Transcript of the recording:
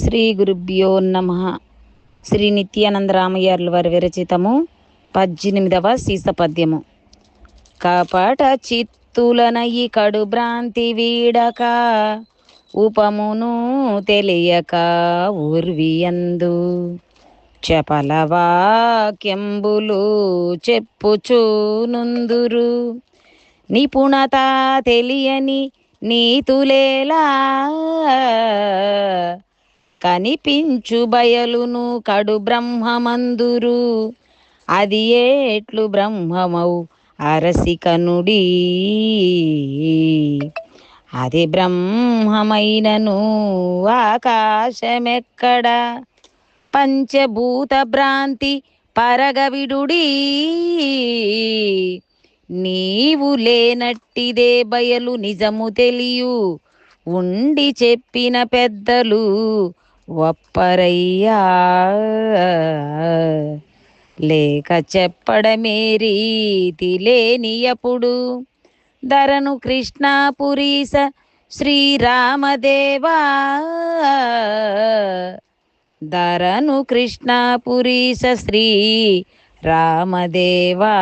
శ్రీ గురుభ్యో నమ. శ్రీ నిత్యానందరామయ్యర్ల వారి విరచితము పద్దెనిమిదవ సీసపద్యము కపట చిత్తులనయి కడు భ్రాంతి వీడక ఉపమును తెలియక ఉర్వియందు చపల వాక్యంబులు చెప్పుచూనుందురు. నిపుణత తెలియని నీతులేలా కనిపించు బయలును కడు బ్రహ్మమందురు. అది ఏట్లు బ్రహ్మమౌ అరసికనుడి అది బ్రహ్మమైనను ఆకాశమెక్కడ? పంచభూత భ్రాంతి పరగవిడుడి. నీవు లేనట్టిదే బయలు నిజము తెలియు. ఉండి చెప్పిన పెద్దలు ఒప్పరయ్యా. లేక చెప్పడమే రీతి లేనియప్పుడు ధరను కృష్ణాపురీస శ్రీరామదేవా. ధరను కృష్ణాపురీస శ్రీ రామదేవా